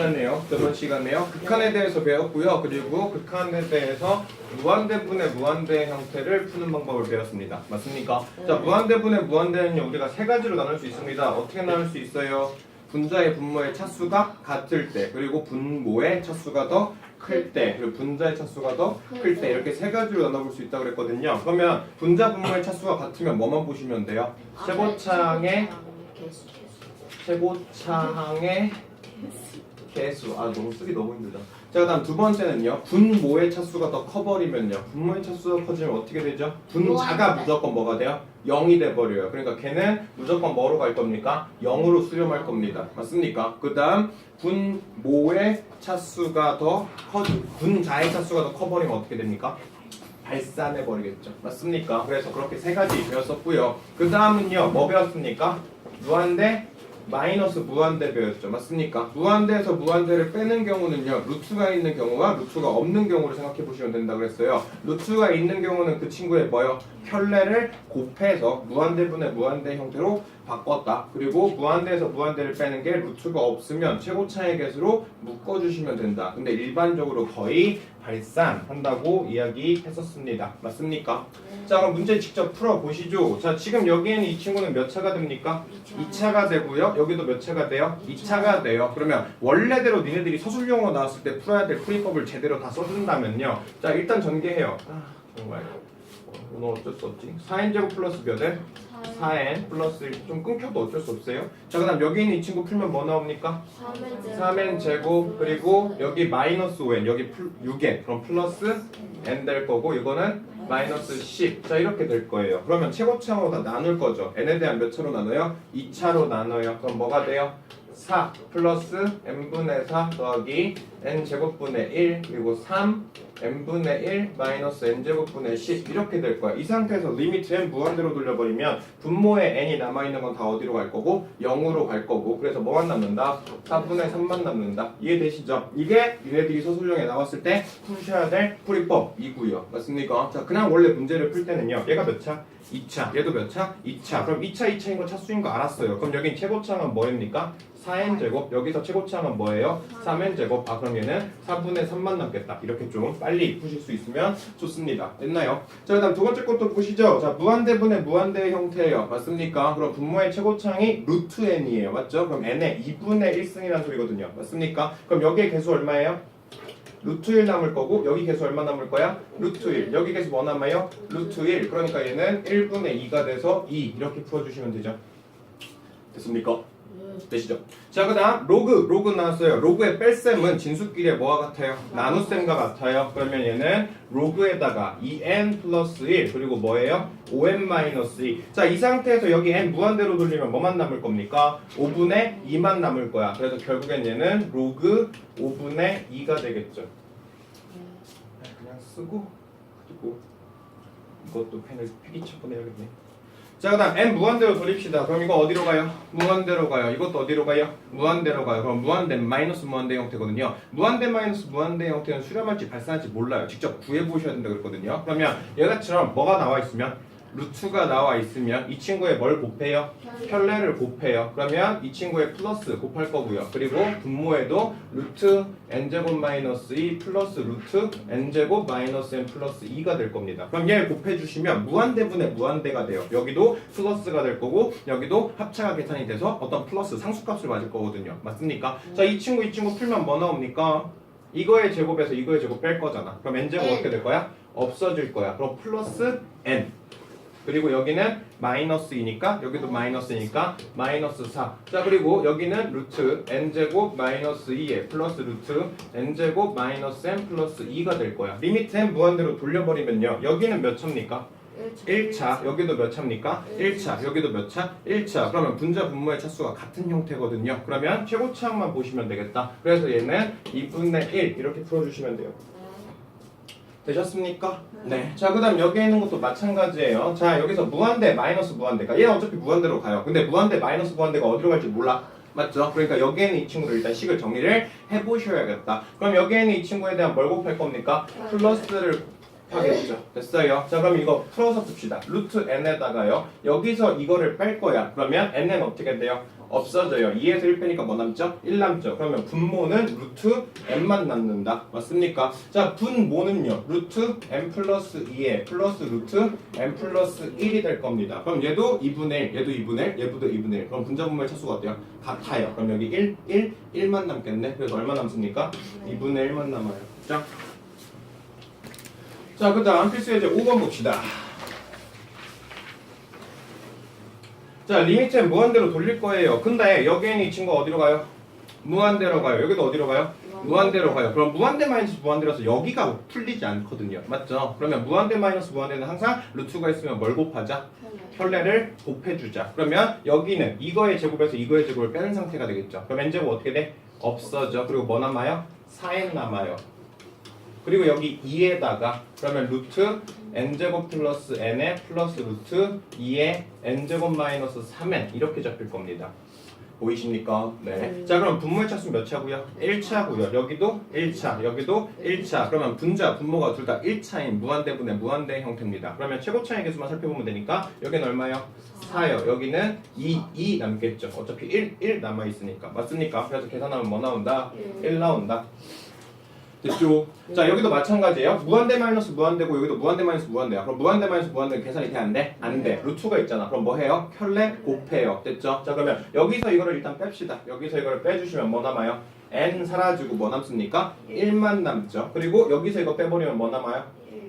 시간에요. 저번 시간에요. 극한에 대해서 배웠고요. 그리고 극한에 대해서 무한대분의 무한대 형태를 푸는 방법을 배웠습니다. 맞습니까? 자, 무한대분의 무한대는요. 우리가 세 가지로 나눌 수 있습니다. 어떻게 나눌 수 있어요? 분자의 분모의 차수가 같을 때, 그리고 분모의 차수가 더 클 때, 그리고 분자의 차수가 더 클 때 이렇게 세 가지로 나눠볼 수 있다고 그랬거든요. 그러면 분자 분모의 차수가 같으면 뭐만 보시면 돼요? 최고창의 개수 개수 최고차항의 개수 아 너무 쓰기 너무 힘들다 자 그다음 두 번째는요 분모의 차수가 더 커버리면요 분모의 차수가 커지면 어떻게 되죠? 분자가. 무조건 뭐가 돼요? 0이 돼버려요 그러니까 걔는 무조건 뭐로 갈 겁니까? 0으로 수렴할 겁니다 맞습니까? 그 다음 분모의 차수가 더 커지 분자의 차수가 더 커버리면 어떻게 됩니까? 발산해 버리겠죠. 맞습니까? 그래서 그렇게 세 가지 배웠었고요. 그 다음은요, 뭐 배웠습니까? 무한대 마이너스 무한대 배웠죠. 맞습니까? 무한대에서 무한대를 빼는 경우는요, 루트가 있는 경우와 루트가 없는 경우를 생각해 보시면 된다고 그랬어요. 루트가 있는 경우는 그 친구의 뭐요? 혈례를 곱해서 무한대분의 무한대 형태로 바꿨다. 그리고 무한대에서 무한대를 빼는 게 루트가 없으면 최고차의 개수로 묶어주시면 된다. 근데 일반적으로 거의 발산한다고 이야기했었습니다. 맞습니까? 자 그럼 문제 직접 풀어보시죠. 자 지금 여기에는 이 친구는 몇 차가 됩니까? 2차 가 되고요. 여기도 몇 차가 돼요? 2차 가 돼요. 그러면 원래대로 니네들이 서술용어 나왔을 때 풀어야 될 풀이법을 제대로 다 써준다면요. 자 일단 전개해요. 아 정말 오늘 어쩔 수 없지. 4n제곱 플러스 몇에? 4n 플러스 1. 좀 끊겨도 어쩔 수 없어요. 자 그다음 여기 있는 이 친구 풀면 뭐 나옵니까? 3n 제곱 그리고 여기 마이너스 5n 여기 플, 6n 그럼 플러스 n 될 거고 이거는 마이너스 10. 자 이렇게 될 거예요. 그러면 최고차로 다 나눌 거죠. n에 대한 몇 차로 나눠요? 2차로 나눠요. 그럼 뭐가 돼요? 4 플러스 n분의 4 더하기 n 제곱분의 1 그리고 3 n분의 1 마이너스 n 제곱분의 10 이렇게 될 거야. 이 상태에서 리미트 n 무한대로 돌려버리면 분모에 n이 남아있는 건 다 어디로 갈 거고 0으로 갈 거고 그래서 뭐만 남는다? 4분의 3만 남는다. 이해되시죠? 이게 얘네들이 서술형에 나왔을 때 푸셔야 될 풀이법이고요. 맞습니까? 자 그냥 원래 문제를 풀 때는요. 얘가 몇 차? 2차. 얘도 몇 차? 2차. 그럼 2차, 2차인 거 차수인 거 알았어요. 그럼 여긴 최고차는 뭐입니까? 4n 제곱. 여기서 최고차는 뭐예요? 3n 제곱. 아 그럼 얘는 4분의 3만 남겠다. 이렇게 좀 빨리 푸실 수 있으면 좋습니다. 됐나요? 자 그다음 두 번째 것도 보시죠. 자 무한대분의 무한대 형태예요. 맞습니까? 그럼 분모의 최고창이 루트 n이에요. 맞죠? 그럼 n의 2분의 1승이라는 소리거든요. 맞습니까? 그럼 여기에 개수 얼마예요? 루트 1 남을 거고 여기 개수 얼마 남을 거야? 루트 1 여기 개수 뭐 남아요? 루트 1 그러니까 얘는 1분의 2가 돼서 2 이렇게 풀어주시면 되죠 됐습니까? 되시죠? 자 그 다음 로그 로그 나왔어요 로그의 뺄셈은 진수끼리의 뭐와 같아요? 나눗셈과 같아요 그러면 얘는 로그에다가 2n 플러스 1 그리고 뭐예요? 5n 마이너스 2 자 이 상태에서 여기 n 무한대로 돌리면 뭐만 남을 겁니까? 5분의 2만 남을 거야 그래서 결국엔 얘는 로그 5분의 2가 되겠죠 그냥 쓰고 그리고 이것도 펜을 필기쳐 보내야겠네. 자 그 다음 n 무한대로 돌립시다. 그럼 이거 어디로 가요? 무한대로 가요. 이것도 어디로 가요? 무한대로 가요. 그럼 무한대 마이너스 무한대 형태거든요. 무한대 마이너스 무한대 형태는 수렴할지 발산할지 몰라요. 직접 구해 보셔야 된다 그랬거든요. 그러면 얘가처럼 뭐가 나와 있으면 루트가 나와 있으면 이 친구의 뭘 곱해요? 혈례를 곱해요. 그러면 이 친구의 플러스 곱할 거고요. 그리고 분모에도 루트 n제곱 마이너스 2 플러스 루트 n제곱 마이너스 n 플러스 2가 될 겁니다. 그럼 얘를 곱해주시면 무한대분의 무한대가 돼요. 여기도 플러스가 될 거고 여기도 합차가 계산이 돼서 어떤 플러스 상수값을 맞을 거거든요. 맞습니까? 자, 이 친구 이 친구 풀면 뭐 나옵니까? 이거의 제곱에서 이거의 제곱 뺄 거잖아. 그럼 n제곱 어떻게 될 거야? 없어질 거야. 그럼 플러스 n. 그리고 여기는 마이너스이니까 여기도 마이너스니까 마이너스 4. 자 그리고 여기는 루트 n제곱 마이너스 2에 플러스 루트 n제곱 마이너스 n 플러스 2가 될 거야. 리미트 n 무한대로 돌려버리면요. 여기는 몇 차입니까? 1차. 여기도 몇 차입니까? 1차. 여기도 몇 차? 1차. 그러면 분자 분모의 차수가 같은 형태거든요. 그러면 최고차항만 보시면 되겠다. 그래서 얘는 2분의 1 이렇게 풀어주시면 돼요. 되셨습니까? 네. 자, 그 다음 여기에 있는 것도 마찬가지예요. 자, 여기서 무한대, 마이너스 무한대가. 얘는 어차피 무한대로 가요. 근데 무한대, 마이너스 무한대가 어디로 갈지 몰라. 맞죠? 그러니까 여기에는 이 친구를 일단 식을 정리를 해보셔야겠다. 그럼 여기에는 이 친구에 대한 뭘 곱할 겁니까? 플러스를 하겠죠. 됐어요. 자, 그럼 이거 풀어서 봅시다. 루트 n에다가요. 여기서 이거를 뺄 거야. 그러면 n은 어떻게 돼요? 없어져요. 2에서 1 빼니까 뭐 남죠? 1 남죠. 그러면 분모는 루트 n만 남는다. 맞습니까? 자, 분모는요. 루트 n 플러스 2에 플러스 루트 n 플러스 1이 될 겁니다. 그럼 얘도 2분의 1, 얘도 2분의 1, 얘도 2분의 1. 그럼 분자분모의 차수가 어때요? 같아요. 그럼 여기 1, 1, 1만 남겠네. 그래서 얼마 남습니까? 2분의 1만 남아요. 자, 자, 그 다음 필수 예제 5번 봅시다. 자, 리미트는 무한대로 돌릴 거예요. 근데 여기에 있는 이 친구 어디로 가요? 무한대로 가요. 여기도 어디로 가요? 무한대로 가요. 그럼 무한대 마이너스 무한대라서 여기가 풀리지 않거든요. 맞죠? 그러면 무한대 마이너스 무한대는 항상 루트가 있으면 뭘 곱하자? 혈례를 곱해주자. 그러면 여기는 이거의 제곱에서 이거의 제곱을 빼는 상태가 되겠죠. 그럼 n제곱 어떻게 돼? 없어져. 그리고 뭐 남아요? 4n 남아요. 그리고 여기 2에다가 그러면 루트 n제곱 플러스 n에 플러스 루트 2에 n제곱 마이너스 3n 이렇게 잡힐 겁니다. 보이십니까? 네. 자 그럼 분모의 차수 몇 차고요? 1차고요. 여기도 1차, 여기도 1차. 그러면 분자, 분모가 둘 다 1차인 무한대분의 무한대 형태입니다. 그러면 최고차의 개수만 살펴보면 되니까 여기는 얼마요? 4요. 여기는 2, 2 남겠죠. 어차피 1, 1 남아 있으니까. 맞습니까? 그래서 계산하면 뭐 나온다? 1 나온다. 됐죠? 자 여기도 마찬가지예요. 무한대 마이너스 무한대고 여기도 무한대 마이너스 무한대야. 그럼 무한대 마이너스 무한대 계산이 돼 안 돼? 안 돼. 루트가 있잖아. 그럼 뭐 해요? 혈레 곱해요. 됐죠? 자 그러면 여기서 이거를 일단 뺍시다. 여기서 이거를 빼주시면 뭐 남아요? n 사라지고 뭐 남습니까? 1만 남죠. 그리고 여기서 이거 빼버리면 뭐 남아요?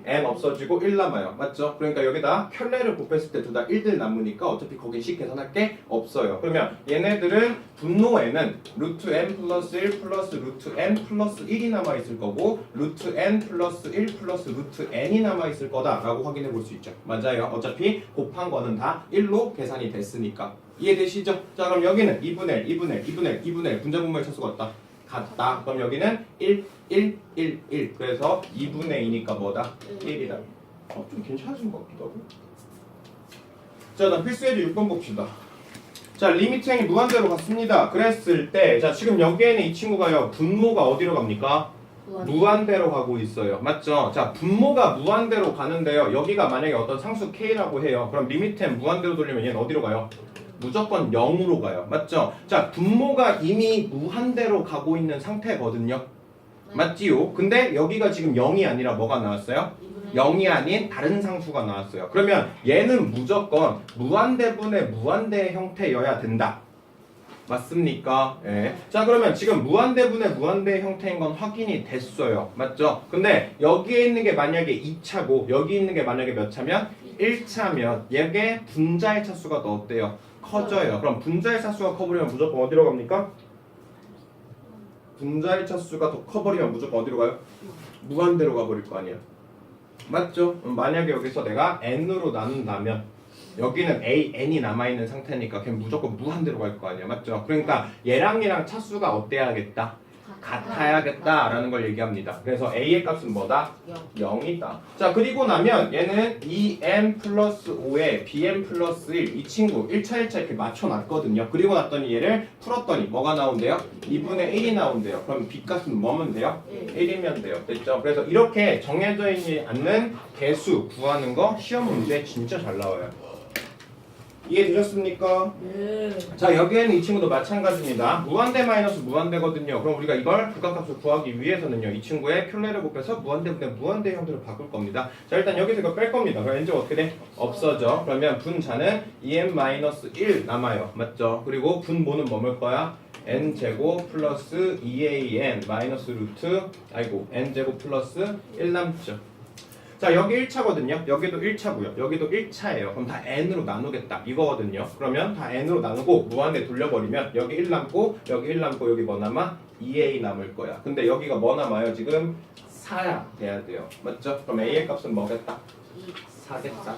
N 없어지고 1 남아요. 맞죠? 그러니까 여기다 켤레를 곱했을 때 둘 다 1들 남으니까 어차피 거기 식 계산할 게 없어요. 그러면 얘네들은 분노에는 루트 n 플러스 1 플러스 루트 n 플러스 1이 남아 있을 거고 루트 n 플러스 1 플러스 루트 n이 남아 있을 거다라고 확인해 볼 수 있죠. 맞아요. 어차피 곱한 거는 다 1로 계산이 됐으니까. 이해되시죠? 자 그럼 여기는 2분의 1, 2분의 1, 2분의 1, 2분의 1 분자 분모의 차수가 같다. 같다. 그럼 여기는 1, 1, 1, 1. 그래서 2분의 2니까 뭐다? 1이다. 어, 좀 괜찮아진 것 같기도 하고. 자, 다음 필수 예제 6번 봅시다. 자, 리미트 행이 무한대로 갔습니다. 그랬을 때, 자, 지금 여기에는 이 친구가요, 분모가 어디로 갑니까? 무한대로 가고 있어요. 맞죠? 자, 분모가 무한대로 가는데요. 여기가 만약에 어떤 상수 k라고 해요. 그럼 리미트 n 무한대로 돌리면 얘는 어디로 가요? 무조건 0으로 가요. 맞죠? 자, 분모가 이미 무한대로 가고 있는 상태거든요. 맞지요? 근데 여기가 지금 0이 아니라 뭐가 나왔어요? 0이 아닌 다른 상수가 나왔어요. 그러면 얘는 무조건 무한대분의 무한대 형태여야 된다. 맞습니까? 예. 자, 그러면 지금 무한대분의 무한대 형태인 건 확인이 됐어요. 맞죠? 근데 여기에 있는 게 만약에 2차고 여기 있는 게 만약에 몇 차면 1차면 얘게 분자의 차수가 더 어때요? 커져요. 그럼 분자의 차수가 커버리면 무조건 어디로 갑니까? 분자의 차수가 더 커버리면 무조건 어디로 가요? 무한대로 가버릴 거 아니야. 맞죠? 음, 만약에 여기서 내가 n으로 나눈다면 여기는 a n이 남아 있는 상태니까 그냥 무조건 무한대로 갈 거 아니야. 맞죠? 그러니까 얘랑 얘랑 차수가 어때야겠다? 같아야겠다라는 걸 얘기합니다. 그래서 a의 값은 뭐다? 0 이다. 자, 그리고 나면 얘는 2n 플러스 5에 bn 플러스 1, 이 친구 1차 1차 이렇게 맞춰놨거든요. 그리고 났더니 얘를 풀었더니 뭐가 나온대요? 2분의 1이 나온대요. 그럼 b 값은 뭐면 돼요? 1이면 돼요. 됐죠? 그래서 이렇게 정해져 있지 않는 개수 구하는 거 시험 문제 진짜 잘 나와요. 이해되셨습니까? 네. 자 여기에는 이 친구도 마찬가지입니다. 무한대 마이너스 무한대거든요. 그럼 우리가 이걸 극각값을 구하기 위해서는요. 이 친구의 켤레를 곱해서 무한대분의 무한대 형태로 바꿀 겁니다. 자 일단 여기서 이거 뺄 겁니다. 그럼 n제곱 어떻게 돼? 없어져. 그러면 분자는 2n 마이너스 1 남아요. 맞죠? 그리고 분모는 뭐일 거야? n제곱 플러스 2an 마이너스 루트 아이고 n제곱 플러스 1 남죠. 자 여기 1차거든요. 여기도 1차고요. 여기도 1차예요. 그럼 다 n으로 나누겠다 이거거든요. 그러면 다 n으로 나누고 무한대 돌려버리면 여기 1 남고 여기 1 남고 여기 뭐 남아? 2a 남을 거야. 근데 여기가 뭐 남아요? 지금 4야 돼야 돼요. 맞죠? 그럼 a의 값은 뭐겠다? 4겠다.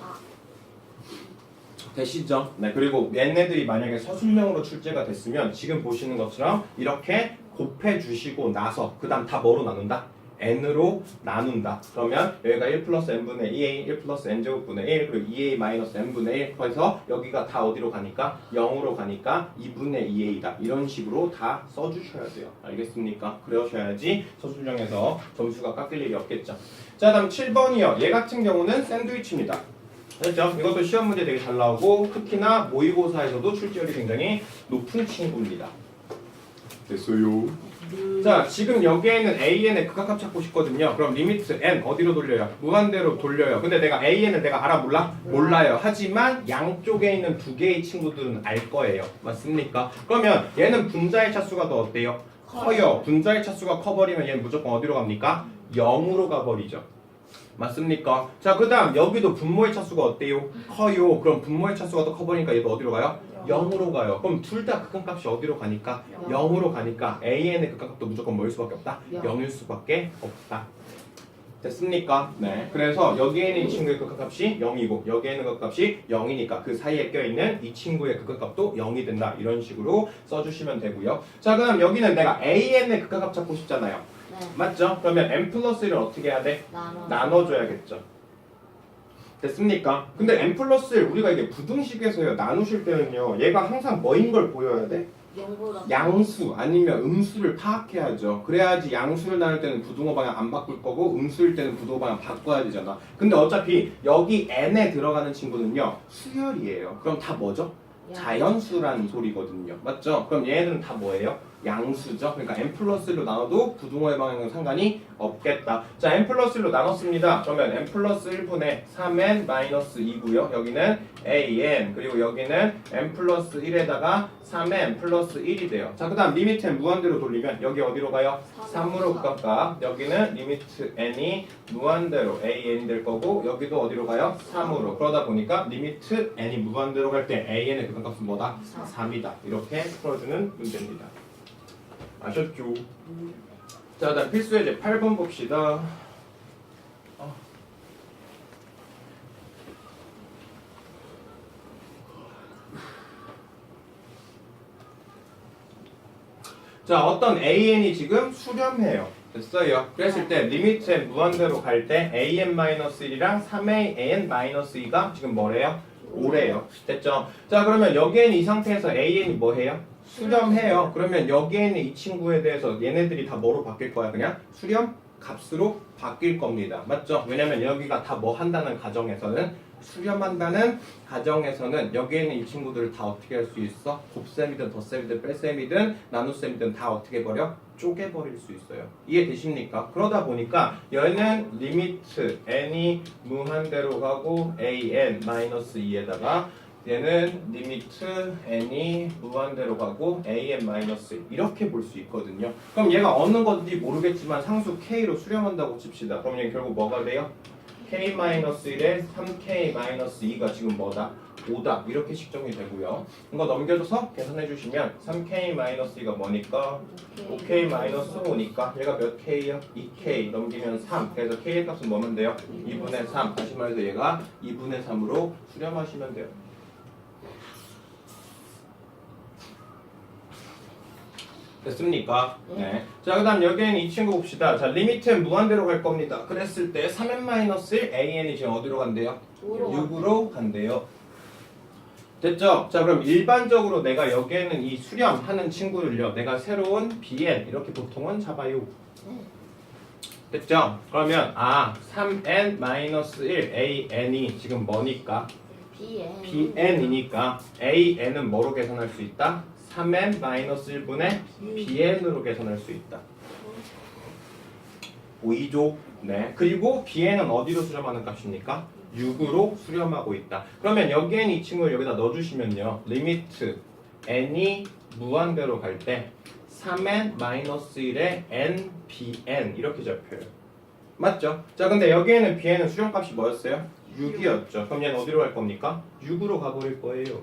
되시죠? 네 그리고 얘네들이 만약에 서술형으로 출제가 됐으면 지금 보시는 것처럼 이렇게 곱해 주시고 나서 그 다음 다 뭐로 나눈다? N으로 나눈다. 그러면 여기가 1 플러스 n분의 2a, 1 플러스 n제곱분의 1, 그리고 2a 마이너스 n분의 1. 그래서 여기가 다 어디로 가니까 0으로 가니까 2분의 2a다. 이런 식으로 다 써주셔야 돼요. 알겠습니까? 그러셔야지 서술형에서 점수가 깎일 일이 없겠죠. 자, 다음 7번이요. 얘 같은 경우는 샌드위치입니다. 됐죠? 이것도 시험 문제 되게 잘 나오고 특히나 모의고사에서도 출제율이 굉장히 높은 친구입니다. 됐어요. 자, 지금 여기에는 AN의 극악값 찾고 싶거든요. 그럼 리미트 N 어디로 돌려요? 무한대로 돌려요. 근데 내가 AN을 내가 알아 몰라? 몰라요. 하지만 양쪽에 있는 두 개의 친구들은 알 거예요. 맞습니까? 그러면 얘는 분자의 차수가 더 어때요? 커요. 분자의 차수가 커버리면 얘는 무조건 어디로 갑니까? 0으로 가버리죠. 맞습니까? 자, 그 다음 여기도 분모의 차수가 어때요? 커요. 그럼 분모의 차수가 더 커버리니까 얘도 어디로 가요? 0으로 가요. 그럼 둘 다 극한값이 어디로 가니까? 0 으로 가니까 AN의 극한값도 무조건 뭐일 수밖에 없다? 영. 0일 수밖에 없다. 됐습니까? 네. 그래서 여기에 있는 이 친구의 극한값이 0이고 여기에 있는 극한값이 0이니까 그 사이에 껴있는 이 친구의 극한값도 0이 된다. 이런 식으로 써주시면 되고요. 자, 그럼 여기는 내가 AN의 극한값 찾고 싶잖아요. 네. 맞죠? 그러면 n 플러스 1을 어떻게 해야 돼? 나눠. 나눠줘야겠죠. 됐습니까? 근데 n 플러스 1 우리가 이게 부등식에서요 나누실 때는요 얘가 항상 뭐인 걸 보여야 돼? 영보다. 양수 아니면 음수를 파악해야죠. 그래야지 양수를 나눌 때는 부등호 방향 안 바꿀 거고 음수일 때는 부등호 방향 바꿔야 되잖아. 근데 어차피 여기 n에 들어가는 친구는요 수열이에요. 그럼 다 뭐죠? 양. 자연수라는 소리거든요. 맞죠? 그럼 얘네들은 다 뭐예요? 양수죠. 그러니까 n 플러스 1로 나눠도 부등호의 방향은 상관이 없겠다. 자, n 플러스 1로 나눴습니다. 그러면 n 플러스 1분의 3n 마이너스 2고요. 여기는 an 그리고 여기는 n 플러스 1에다가 3n 플러스 1이 돼요. 자, 그 다음 리미트 n 무한대로 돌리면 여기 어디로 가요? 3으로 가까 여기는 리미트 n이 무한대로 an이 될 거고 여기도 어디로 가요? 3으로 그러다 보니까 리미트 n이 무한대로 갈 때 an의 극한값은 뭐다? 3이다 이렇게 풀어주는 문제입니다 아셨죠? 자 다음 필수 예제 8번 봅시다 어. 자 어떤 an이 지금 수렴해요 됐어요 그랬을 때 리미트 n 무한대로 갈 때 an-1이랑 3a n-2가 지금 뭐래요? 5래요 됐죠? 자 그러면 여기에는 이 상태에서 an이 뭐해요? 수렴해요 그러면 여기에는 이 친구에 대해서 얘네들이 다 뭐로 바뀔 거야 그냥? 수렴 값으로 바뀔 겁니다 맞죠? 왜냐면 여기가 다 뭐 한다는 가정에서는 수렴한다는 가정에서는 여기에는 이 친구들을 다 어떻게 할 수 있어? 곱셈이든 덧셈이든 뺄셈이든 나눗셈이든 다 어떻게 버려? 쪼개버릴 수 있어요. 이해되십니까? 그러다 보니까 얘는 리미트 n이 무한대로 가고 an 마이너스 2에다가 얘는 리미트 n이 무한대로 가고 an 마이너스 이렇게 볼 수 있거든요. 그럼 얘가 어느 건지 모르겠지만 상수 k로 수렴한다고 칩시다. 그럼 얘 결국 뭐가 돼요? k-1에 3k-2가 지금 뭐다? 5다 이렇게 식정이 되고요. 이거 넘겨줘서 계산해 주시면 3k-2가 뭐니까 5k-5니까 얘가 몇 k야? 2k 넘기면 3 그래서 k의 값은 뭐면 돼요? 2분의 3 다시 말해서 얘가 2분의 3으로 수렴하시면 돼요. 됐습니까? 네. 자, 그 다음 여기에는 이 친구 봅시다. 자, 리미트는 무한대로 갈 겁니다. 그랬을 때 3n-1 an이 지금 어디로 간대요? 6으로 간대요. 됐죠? 자, 그럼 일반적으로 내가 여기에는 이 수렴하는 친구를요. 내가 새로운 bn 이렇게 보통은 잡아요. 됐죠? 그러면 아, 3n-1 an이 지금 뭐니까? bn. bn이니까 an은 뭐로 계산할 수 있다? 3n-1분의 bn으로 계산할 수 있다. 보이죠? 네. 그리고 bn은 어디로 수렴하는 값입니까? 6으로 수렴하고 있다. 그러면 여기에는 이 친구를 여기다 넣어주시면요. 리미트 n이 무한대로 갈 때 3n-1의 n, bn 이렇게 잡혀요. 맞죠? 자, 근데 여기에는 bn은 수렴값이 뭐였어요? 6이었죠. 그럼 얘는 어디로 갈 겁니까? 6으로 가버릴 거예요.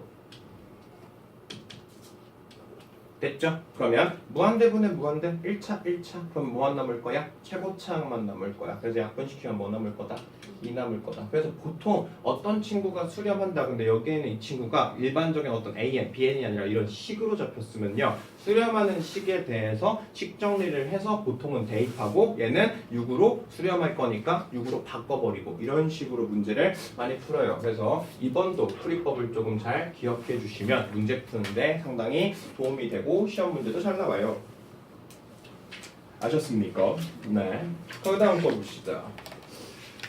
됐죠? 그러면 무한대분의 무한대 1차 1차 그럼 뭐만 남을 거야? 최고차만 남을 거야 그래서 약분시키면 뭐 남을 거다? 2 남을 거다 그래서 보통 어떤 친구가 수렴한다 근데 여기에는 이 친구가 일반적인 어떤 AN, BN이 아니라 이런 식으로 잡혔으면요 수렴하는 식에 대해서 식 정리를 해서 보통은 대입하고 얘는 6으로 수렴할 거니까 6으로 바꿔버리고 이런 식으로 문제를 많이 풀어요 그래서 이번도 풀이법을 조금 잘 기억해 주시면 문제 푸는데 상당히 도움이 되고 시험 문제도 잘 나와요 아셨습니까? 네. 그 다음 거 봅시다.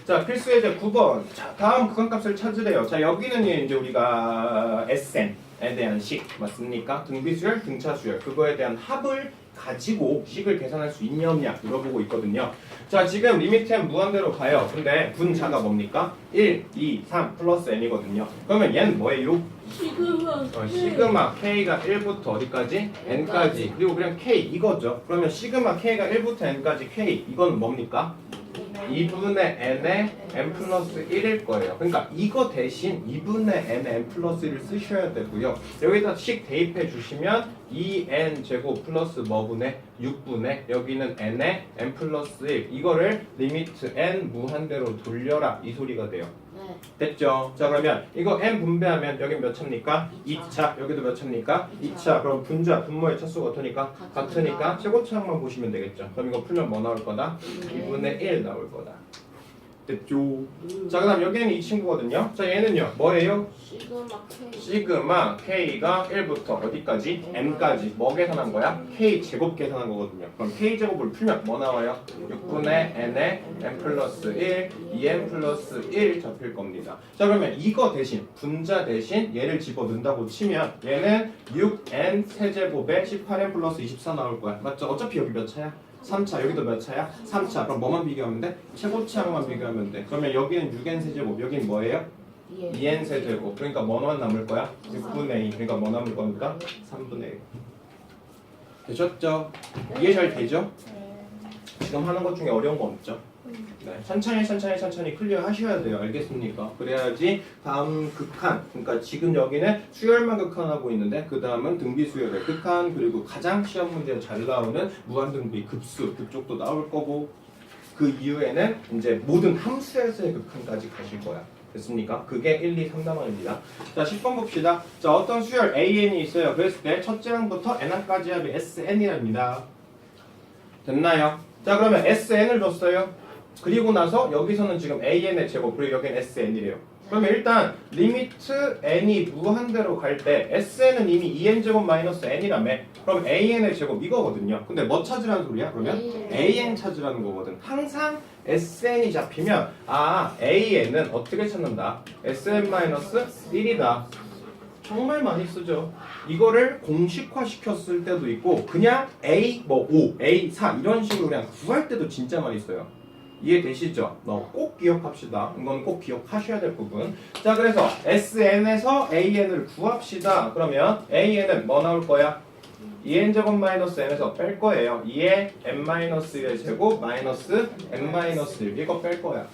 자 필수 예제 9번. 자 다음 극한값을 찾으래요. 자 여기는 이제 우리가 SN에 대한 식 맞습니까? 등비수열, 등차수열 그거에 대한 합을 가지고 식을 계산할 수 있냐 없냐 물어보고 있거든요. 자 지금 리미트 n 무한대로 가요. 근데 분자가 뭡니까? 1, 2, 3 플러스 n이거든요. 그러면 얘는 뭐예요? 시그마. 어, 시그마 k가 1부터 어디까지? n까지 그리고 그냥 k 이거죠. 그러면 시그마 k가 1부터 n까지 k 이건 뭡니까? 2분의 n의 n 플러스 1일 거예요. 그러니까 이거 대신 2분의 n의 n 플러스 1을 쓰셔야 되고요. 여기다 식 대입해 주시면 2n 제곱 플러스 뭐분의 6분의 여기는 n의 n 플러스 1 이거를 리미트 n 무한대로 돌려라 이 소리가 돼요. 네. 됐죠? 자 그러면 이거 n 분배하면 여기 몇 차입니까? 2차 여기도 몇 차입니까? 2차 그럼 분자 분모의 차수가 어떠니까? 같으니까 최고차항만 보시면 되겠죠 그럼 이거 풀면 뭐 나올 거다? 2분의 1 나올 거다 됐죠? 자 그다음 여기는 이 친구거든요 자 얘는요 뭐예요? 시그마 K. 시그마 k가 1부터 어디까지? n까지 뭐 계산한 거야? k 제곱 계산한 거거든요. 그럼 k 제곱을 풀면 뭐 나와요? 6분의 n에 n 플러스 1, 2n 플러스 1 잡힐 겁니다. 자 그러면 이거 대신 분자 대신 얘를 집어 넣는다고 치면 얘는 6n 세제곱에 18n 플러스 24 나올 거야. 맞죠? 어차피 여기 몇 차야? 3차 여기도 몇 차야? 3차 그럼 뭐만 비교하면 돼? 최고차항만 비교하면 돼 그러면 여기는 6n 세제곱 여기는 뭐예요? 예. 2n 세제곱 그러니까 뭐만 남을 거야? 6분의 2 그러니까 뭐 남을 겁니까? 3분의 1 되셨죠? 이해 잘 되죠? 지금 하는 것 중에 어려운 거 없죠? 네, 천천히 천천히 천천히 클리어 하셔야 돼요 알겠습니까? 그래야지 다음 극한 그러니까 지금 여기는 수열만 극한하고 있는데 그 다음은 등비 수열의 극한 그리고 가장 시험 문제 잘 나오는 무한등비 급수 그쪽도 나올 거고 그 이후에는 이제 모든 함수에서의 극한까지 가실 거야 됐습니까? 그게 1, 2, 3단원입니다. 자, 10번 봅시다. 자, 어떤 수열 AN이 있어요. 그랬을 때 첫째 항부터 n항까지 합이 SN이랍니다. 됐나요? 자, 그러면 SN을 줬어요. 그리고 나서 여기서는 지금 AN의 제곱, 그리고 여기는 SN이래요. 그러면 일단 리미트 n이 무한대로 갈 때 SN은 이미 2n 제곱 마이너스 n이라며. 그럼 AN의 제곱 이거거든요. 근데 뭐 찾으라는 소리야? 그러면 AN 찾으라는 거거든. 항상 SN이 잡히면 아 AN은 어떻게 찾는다? SN-1이다. 정말 많이 쓰죠. 이거를 공식화 시켰을 때도 있고 그냥 A 뭐 5, A 4 이런 식으로 그냥 구할 때도 진짜 많이 써요. 이해되시죠? 너꼭 기억합시다. 이건 꼭 기억하셔야 될 부분. 자, 그래서 SN에서 AN을 구합시다. 그러면 AN은 뭐 나올 거야? 2n 제곱 마이너스 n에서 뺄 거예요. 2의 n 마이너스 1의 제곱 마이너스 n 마이너스 1 이거 뺄 거야.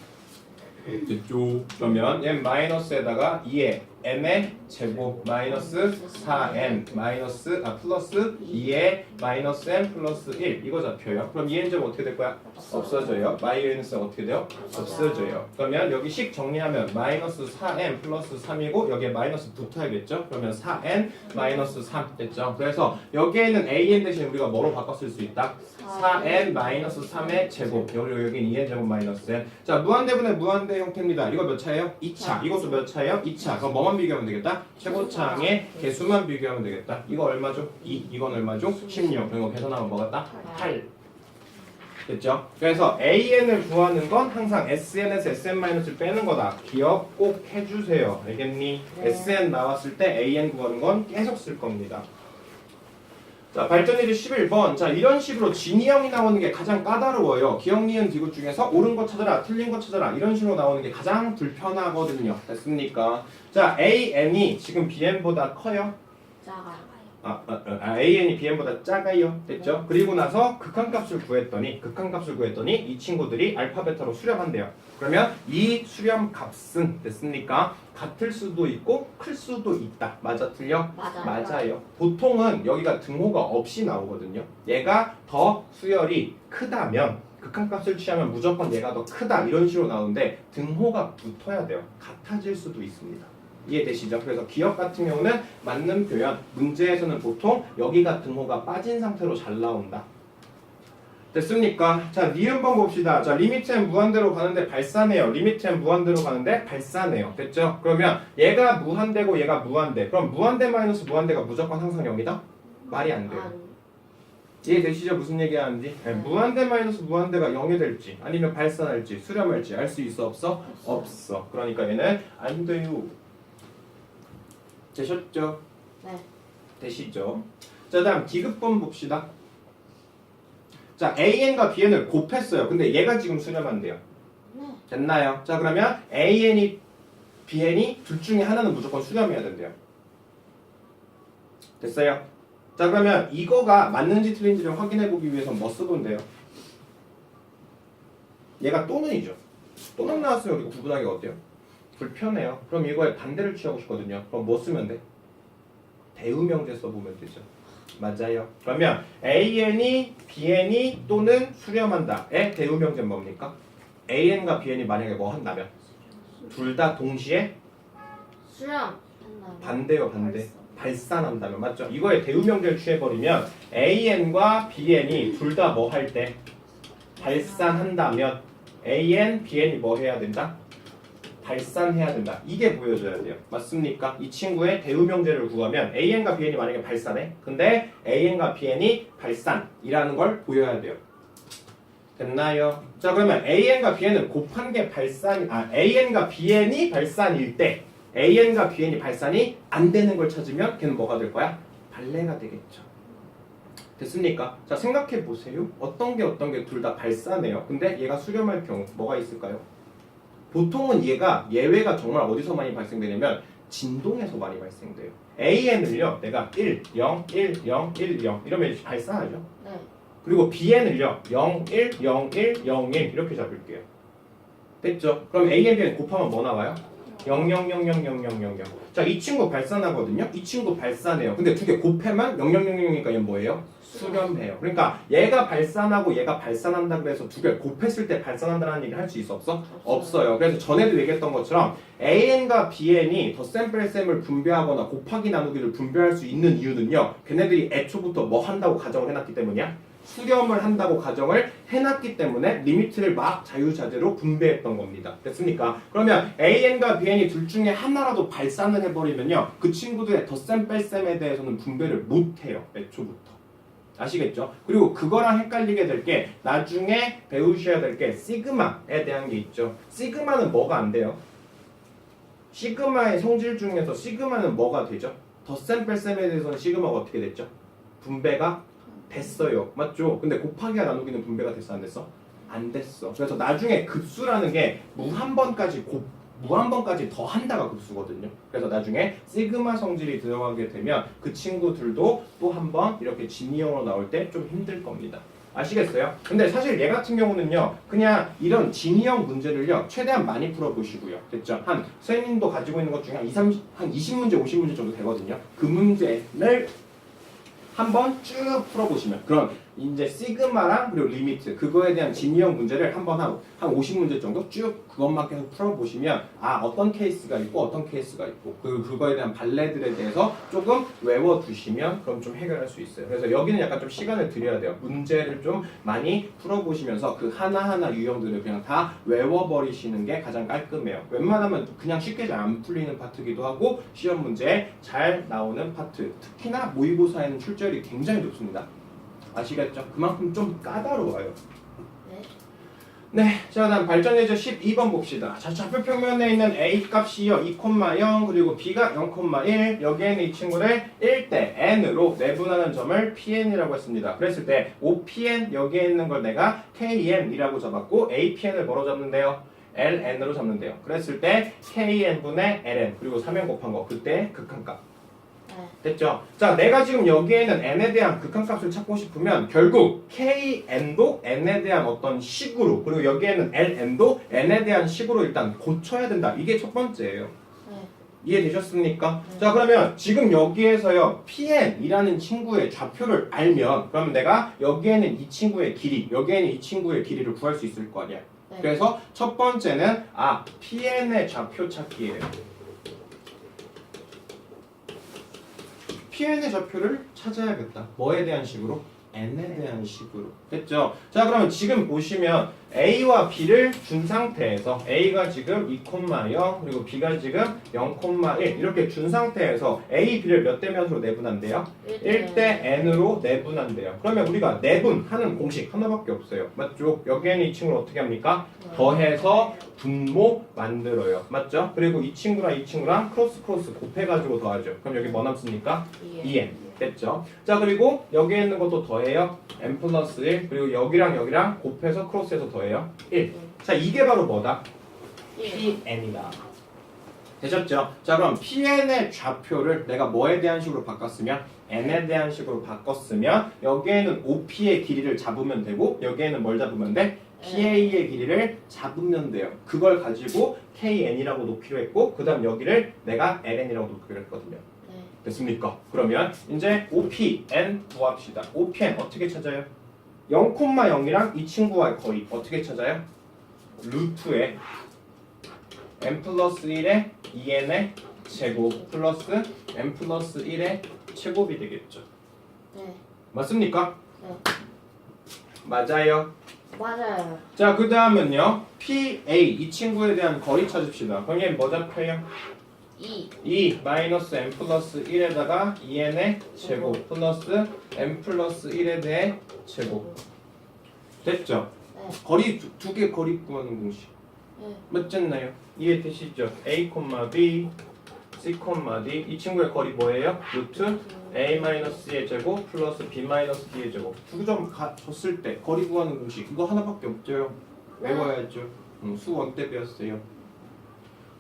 됐죠? 그러면 n 마이너스에다가 2의 n의 제곱 마이너스 4n 마이너스 아 플러스 2의 마이너스 n 플러스 1 이거 잡혀요. 그럼 2n 제곱 어떻게 될 거야? 없어져요. 마이너스 어떻게 돼요? 없어져요. 그러면 여기 식 정리하면 마이너스 4n 플러스 3이고 여기에 마이너스 붙어야겠죠? 그러면 4n 마이너스 3 됐죠? 그래서 여기에는 an 대신 우리가 뭐로 쓸수 있다? 4n 마이너스 3의 제곱 여기 여기 2n 제곱 마이너스 n 자 무한대분의 무한대 형태입니다 이거 몇 차예요? 2차 이것도 몇 차예요? 2차 그럼 뭐만 비교하면 되겠다? 최고차항의 개수만 비교하면 되겠다 이거 얼마죠? 2 이건 얼마죠? 16 그리고 계산하면 뭐 같다? 8 됐죠? 그래서 AN을 구하는 건 항상 SN에서 SN-을 빼는 거다 기억 꼭 해주세요 알겠니? 네. SN 나왔을 때 AN 구하는 건 계속 쓸 겁니다 자, 발전일이 11번. 자, 이런 식으로 진이형이 나오는 게 가장 까다로워요. 기억, 니은, 디귿 중에서 옳은 거 찾아라, 틀린 거 찾아라. 이런 식으로 나오는 게 가장 불편하거든요. 됐습니까? 자, AN이 지금 BN보다 커요? 작아요. 아, 아, 아, AN이 BN보다 작아요. 됐죠? 그리고 나서 극한값을 구했더니, 극한값을 구했더니 이 친구들이 알파, 베타로 수렴한대요. 그러면 이 수렴 값은 됐습니까? 같을 수도 있고 클 수도 있다. 맞아, 틀려? 맞아요. 맞아요. 보통은 여기가 등호가 없이 나오거든요. 얘가 더 수열이 크다면 극한값을 취하면 무조건 얘가 더 크다 이런 식으로 나오는데 등호가 붙어야 돼요. 같아질 수도 있습니다. 이해되시죠? 그래서 기억 같은 경우는 맞는 표현, 문제에서는 보통 여기가 등호가 빠진 상태로 잘 나온다. 됐습니까? 자, 니은번 봅시다. 자, 리미트 n 무한대로 가는데 발산해요. 리미트 n 무한대로 가는데 발산해요. 됐죠? 그러면 얘가 무한대고 얘가 무한대. 그럼 무한대 마이너스 무한대가 무조건 항상 0이다? 말이 안 돼요. 안. 이해되시죠? 무슨 얘기하는지? 네, 무한대 마이너스 무한대가 0이 될지 아니면 발산할지 수렴할지 알 수 있어 없어? 없어. 그러니까 얘는 안 돼요. 되셨죠? 네. 되시죠? 자 다음 기급본 봅시다. 자 AN과 BN을 곱했어요. 근데 얘가 지금 수렴한대요. 네. 됐나요? 자 그러면 AN이 BN이 둘 중에 하나는 무조건 수렴해야 된대요. 됐어요? 자 그러면 이거가 맞는지 틀린지를 확인해 보기 위해서 뭐 쓰면 돼요? 얘가 또는이죠. 또는 나왔으면 우리가 구분하기가 어때요? 불편해요. 그럼 이거에 반대를 취하고 싶거든요. 그럼 뭐 쓰면 돼? 대우명제 써보면 되죠. 맞아요. 그러면 AN이 BN이 또는 수렴한다의 대우명제는 뭡니까? AN과 BN이 만약에 뭐 한다면 둘 다 동시에 수렴. 반대요 반대. 발산한다면 맞죠? 이거에 대우명제를 취해버리면 AN과 BN이 둘 다 뭐 할 때 발산한다면 AN, BN이 뭐 해야 된다? 발산해야 된다. 이게 보여줘야 돼요. 맞습니까? 이 친구의 대우명제를 구하면 AN과 BN이 만약에 발산해. 근데 AN과 BN이 발산이라는 걸 보여야 돼요. 됐나요? 자 그러면 AN과 BN을 곱한 게 발산, 아 AN과 BN이 발산일 때 AN과 BN이 발산이 안 되는 걸 찾으면 걔는 뭐가 될 거야? 발레가 되겠죠. 됐습니까? 자 생각해 보세요. 어떤 게 어떤 게 둘 다 발산해요. 근데 얘가 수렴할 경우 뭐가 있을까요? 보통은 얘가 예외가 정말 어디서 많이 발생되냐면 진동에서 많이 발생돼요. AN을요, 내가 1, 0, 1, 0, 1, 0 이러면 이제 발산하죠. 네. 그리고 BN을요 0, 1, 0, 1, 0, 1 이렇게 잡을게요. 됐죠? 그럼 A, N, B는 곱하면 뭐 나와요? 0, 0, 0, 0, 0, 0, 0, 0. 자, 이 친구 발산하거든요. 이 친구 발산해요. 근데 두 개 곱하면 0, 0, 0, 0이니까 얘는 뭐예요? 수렴해요. 그러니까 얘가 발산하고 얘가 발산한다 그래서 두 개 곱했을 때 발산한다는 얘기를 할 수 있어 없어? 없어요. 그래서 전에도 얘기했던 것처럼 AN과 BN이 덧셈 뺄셈을 분배하거나 곱하기 나누기를 분배할 수 있는 이유는요. 걔네들이 애초부터 뭐 한다고 가정을 해놨기 때문이야. 수렴을 한다고 가정을 해놨기 때문에 리미트를 막 자유자재로 분배했던 겁니다. 됐습니까? 그러면 AN과 BN이 둘 중에 하나라도 발산을 해버리면요. 그 친구들의 덧셈 뺄셈에 대해서는 분배를 못해요. 애초부터. 아시겠죠? 그리고 그거랑 헷갈리게 될 게 나중에 배우셔야 될 게 시그마에 대한 게 있죠. 시그마는 뭐가 안 돼요? 시그마의 성질 중에서 시그마는 뭐가 되죠? 덧셈 뺄셈에 대해서는 시그마가 어떻게 됐죠? 분배가 됐어요. 맞죠? 근데 곱하기와 나누기는 분배가 됐어 안 됐어? 안 됐어. 그래서 나중에 급수라는 게 무 한 번까지 곱 무한 번까지 더 한다가 급수거든요. 그래서 나중에 시그마 성질이 들어가게 되면 그 친구들도 또 한 번 이렇게 진이형으로 나올 때 좀 힘들 겁니다. 아시겠어요? 근데 사실 얘 같은 경우는요, 그냥 이런 진이형 문제를요, 최대한 많이 풀어보시고요. 됐죠? 한, 선생님도 가지고 있는 것 중에 한 2, 30, 한 20문제, 50문제 정도 되거든요. 그 문제를 한번 쭉 풀어보시면 그런 이제 시그마랑 그리고 리미트 그거에 대한 진이형 문제를 한번 한, 한 50문제 정도 쭉 그것만 계속 풀어보시면 아 어떤 케이스가 있고 어떤 케이스가 있고 그 그거에 대한 발레들에 대해서 조금 외워두시면 그럼 좀 해결할 수 있어요. 그래서 여기는 약간 좀 시간을 들여야 돼요. 문제를 좀 많이 풀어보시면서 그 하나하나 유형들을 그냥 다 외워버리시는 게 가장 깔끔해요. 웬만하면 그냥 쉽게 잘 안 풀리는 파트기도 하고 시험 문제에 잘 나오는 파트 특히나 모의고사에는 출제율이 굉장히 높습니다. 아시겠죠? 그만큼 좀 까다로워요. 네. 네, 자 다음 발전 예제 12번 봅시다. 자 좌표 평면에 있는 a 값이요 2,0 그리고 b가 0,1 여기에는 이 친구를 1대 n으로 내분하는 점을 pn이라고 했습니다. 그랬을 때 OPN 여기에 있는 걸 내가 KN이라고 잡았고 APN을 뭐로 잡는데요? LN으로 잡는데요. 그랬을 때 KN분의 LN 그리고 3행 곱한 거 그때 극한값. 네. 됐죠? 자, 내가 지금 여기에는 n에 대한 극한값을 찾고 싶으면 결국 kn도 n에 대한 어떤 식으로 그리고 여기에는 ln도 n에 대한 식으로 일단 고쳐야 된다. 이게 첫 번째예요. 네. 이해되셨습니까? 네. 자, 그러면 지금 여기에서요 pn이라는 친구의 좌표를 알면 그러면 내가 여기에는 이 친구의 길이, 여기에는 이 친구의 길이를 구할 수 있을 거 아니야. 네. 그래서 첫 번째는 아 pn의 좌표 찾기예요. Pn의 좌표를 찾아야겠다. 뭐에 대한 식으로? N에 대한 식으로 됐죠? 자 그러면 지금 보시면 a와 b를 준 상태에서 a가 지금 2,0 그리고 b가 지금 0,1 이렇게 준 상태에서 a, b를 몇 대 몇으로 내분한대요? 1대 n으로 내분한대요. 그러면 우리가 내분하는 공식 하나밖에 없어요. 맞죠? 여기에는 이 친구를 어떻게 합니까? 더해서 분모 만들어요. 맞죠? 그리고 이 친구랑 이 친구랑 크로스 크로스 곱해가지고 더하죠. 그럼 여기 뭐 남습니까? 2n 됐죠? 자 그리고 여기에 있는 것도 더해요. n 플러스 1 그리고 여기랑 여기랑 곱해서 크로스해서 더해요. 1. 자 이게 바로 뭐다? PN이다. 되셨죠? 자 그럼 PN의 좌표를 내가 뭐에 대한 식으로 바꿨으면 N에 대한 식으로 바꿨으면 여기에는 OP의 길이를 잡으면 되고 여기에는 뭘 잡으면 돼? PA의 길이를 잡으면 돼요. 그걸 가지고 KN이라고 놓기로 했고 그 다음 여기를 내가 LN이라고 놓기로 했거든요. 네. 됐습니까? 그러면 이제 OPN 구합시다. OPN 어떻게 찾아요? 0,0이랑 이 친구와의 거리 어떻게 찾아요? 루트에 n 플러스 1의 2n의 제곱 플러스 n 플러스 1의 제곱이 되겠죠. 네. 맞습니까? 네. 맞아요. 맞아요. 자, 그 다음은요. PA 이 친구에 대한 거리 찾읍시다. 그럼 얘뭐 잡혀요? 2. 2 마이너스 n 플러스 1에다가 2n의 제곱 플러스 n 플러스 1에 대해 제곱 됐죠? 네. 거리 두 개 거리 구하는 공식 네. 맞잖아요 이해되시죠? a, b, c, d 이 친구의 거리 뭐예요? 루트 a 마이너스의 제곱 플러스 b 마이너스 d의 제곱 두 점 줬을 때 거리 구하는 공식 이거 하나밖에 없죠 외워야죠 음, 수원 때 배웠어요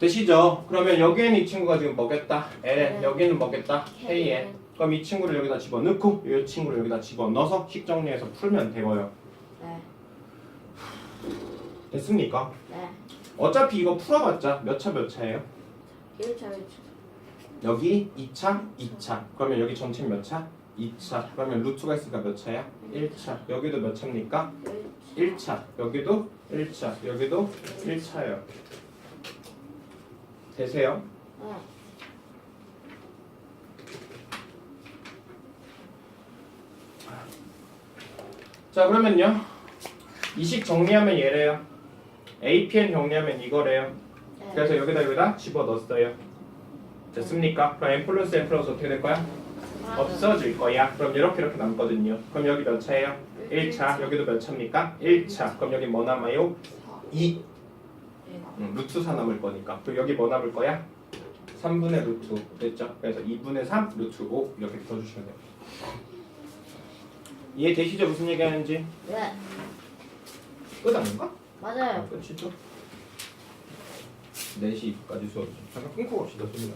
되시죠? 그러면 여기에는 이 친구가 지금 뭐겠다? ln 네. 여기는 뭐겠다? kn 그럼 이 친구를 여기다 집어넣고 이 친구를 여기다 집어넣어서 식 정리해서 풀면 되고요 네. 됐습니까? 네. 어차피 이거 풀어봤자 몇 차 몇 차예요? 1차 1차. 여기 2차, 2차. 그러면 여기 전체 몇 차? 2차. 그러면 루트가 있으니까 몇 차야? 1차. 여기도 몇 차입니까? 1차. 여기도 1차. 여기도 1차예요. 되세요? 네. 자 그러면요. 이식 정리하면 얘래요. APN 정리하면 이거래요. 네. 그래서 여기다 여기다 집어넣었어요. 됐습니까? 그럼 n 플러스 n 플러스 어떻게 될 거야? 없어질 거야. 그럼 이렇게 이렇게 남거든요. 그럼 여기 몇 차예요? 1차. 여기도 몇 차입니까? 1차. 그럼 여기 뭐 남아요? 2. 음, 루트 4 남을 거니까. 그리고 여기 뭐 남을 거야? 3분의 루트 됐죠? 그래서 2분의 3 루트 5 이렇게 써주시면 돼요. 이해되시죠? 무슨 얘기하는지? 네. 끝 아닌가? 맞아요. 끝이죠? 4시까지 수업이죠. 잠깐 끊고 갑시다. 소민아.